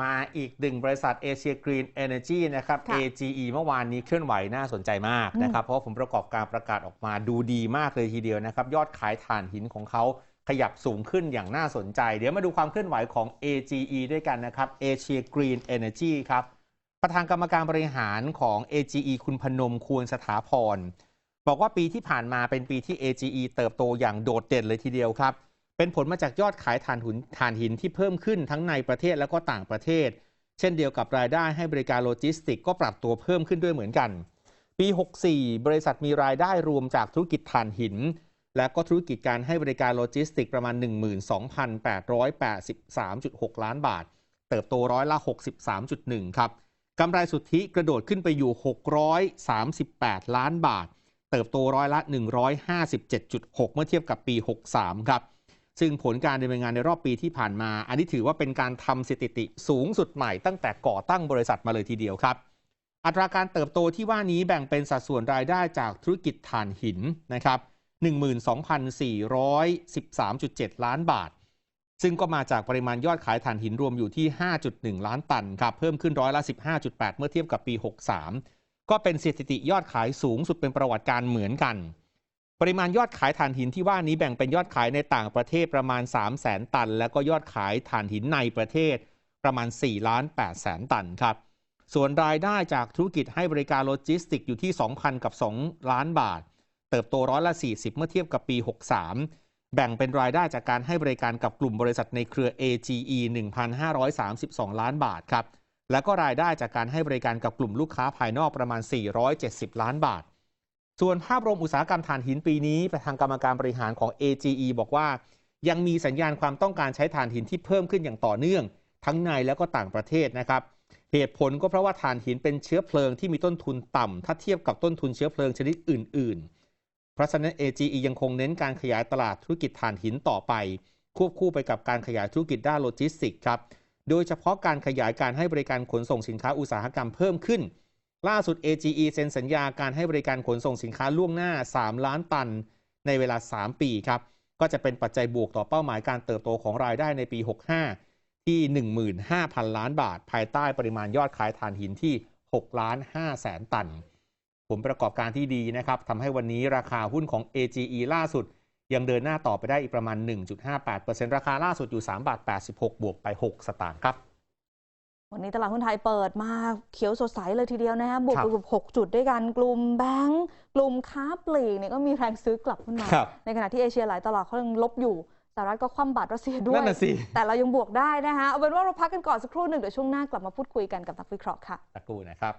มาอีกหนึ่งบริษัทเอเชียกรีนเอเนจีนะครับค่ะ AGE เมื่อวานนี้เคลื่อนไหวน่าสนใจมากอืมนะครับ เพราะว่าผลประกอบการประกาศออกมาดูดีมากเลยทีเดียวนะครับ ยอดขายถ่านหินของเขาขยับสูงขึ้นอย่างน่าสนใจ เดี๋ยวมาดูความเคลื่อนไหวของ AGE ด้วยกันนะครับ Asia Green Energy ครับ ประธานกรรมการบริหารของ AGE คุณพนมควรสถาพร บอกว่าปีที่ผ่านมาเป็นปีที่ AGE เติบโตอย่างโดดเด่นเลยทีเดียวครับ เป็นผลมาจากยอดขายถ่านหินถ่านหินที่เพิ่มขึ้นทั้งในประเทศและก็ต่างประเทศ เช่นเดียวกับรายได้ให้บริการโลจิสติกก็ปรับตัวเพิ่มขึ้นด้วยเหมือนกัน ปี 64 บริษัทมีรายได้รวมจากธุรกิจถ่านหิน และก็ธุรกิจการให้บริการโลจิสติกประมาณ 12,883.6 ล้านบาท เติบโตร้อยละ 63.1 ครับกำไรสุทธิกระโดดขึ้นไปอยู่ 638 ล้านบาท เติบโตร้อยละ 157.6 เมื่อเทียบกับปี 63 ครับ ซึ่งผลการดำเนินงานในรอบปีที่ผ่านมา อันนี้ถือว่าเป็นการทำสถิติสูงสุดใหม่ตั้งแต่ก่อตั้งบริษัทมาเลยทีเดียวครับ อัตราการเติบโตที่ว่านี้แบ่งเป็นสัดส่วนรายได้จากธุรกิจถ่านหินนะครับ12,413.7 ล้านบาท ซึ่งก็มาจากปริมาณยอดขายถ่านหินรวมอยู่ที่ 5.1 ล้านตันครับเพิ่มขึ้นร้อยละ 15.8 เมื่อเทียบกับปี 63 ก็เป็นสถิติยอดขายสูงสุดเป็นประวัติการเหมือนกัน ปริมาณยอดขายถ่านหินที่ว่านี้แบ่งเป็นยอดขายในต่างประเทศประมาณ 3 0 0แสนตัน แล้วก็ยอดขายถ่านหินในประเทศประมาณ4ล้าน8แสนตันครับ ส่วนรายได้จากธุรกิจให้บริการโลจิสติกอยู่ที่ 2,000 กับ 2 ล้านบาท เติบโตร้อยละ 40 เมื่อเทียบกับปี 63 แบ่งเป็นรายได้จากการให้บริการกับกลุ่มบริษัทในเครือ AGE 1,532 ล้านบาทครับ แล้วก็รายได้จากการให้บริการกับกลุ่มลูกค้าภายนอกประมาณ 470 ล้านบาท ส่วนภาพรวมอุตสาหกรรมถ่านหินปีนี้ประธานกรรมการบริหารของ AGE บอกว่า ยังมีสัญญาณความต้องการใช้ถ่านหินที่เพิ่มขึ้นอย่างต่อเนื่อง ทั้งในและก็ต่างประเทศนะครับ เหตุผลก็เพราะว่าถ่านหินเป็นเชื้อเพลิงที่มีต้นทุนต่ำถ้าเทียบกับต้นทุนเชื้อเพลิงชนิดอื่น ๆ เพราะฉะนั้น AGE ยังคงเน้นการขยายตลาดธุรกิจถ่านหินต่อไป ควบคู่ไปกับการขยายธุรกิจด้านโลจิสติกส์ครับโดยเฉพาะการขยายการให้บริการขนส่งสินค้าอุตสาหกรรมเพิ่มขึ้น ล่าสุด AGE เซ็นสัญญาการให้บริการขนส่งสินค้าล่วงหน้า 3 ล้านตันในเวลา 3 ปีครับ ก็จะเป็นปัจจัยบวกต่อเป้าหมายการเติบโตของรายได้ในปี 65 ที่ 15,000 ล้านบาท ภายใต้ปริมาณยอดขายถ่านหินที่ 6 ล้าน5แสนตัน ผลประกอบการที่ดีนะครับทำให้วันนี้ราคาหุ้นของ AGE ล่าสุด ยังเดินหน้าต่อไปได้อีกประมาณ 1.58%ราคาล่าสุดอยู่ 3 บาท 86 บวกไป 6 สตางค์ครับ วันนี้ตลาดหุ้นไทยเปิดมาเขียวสดใสเลยทีเดียวนะฮะบวกครับไปหกจุดด้วยกันกลุ่มแบงก์กลุ่มค้าปลีกเนี่ยก็มีแรงซื้อกลับขึ้นมาครับในขณะที่เอเชียหลายตลาดเขายังลบอยู่สหรัฐก็คว่ำบาตรรัสเซียด้วยนั่นน่ะสิแต่เรายังบวกได้นะคะเอาเป็นว่าเราพักกันก่อนสักครู่หนึ่งเดี๋ยวช่วงหน้ากลับมาพูดคุยกันกับนักวิเคราะห์ค่ะตะกครูนะครับ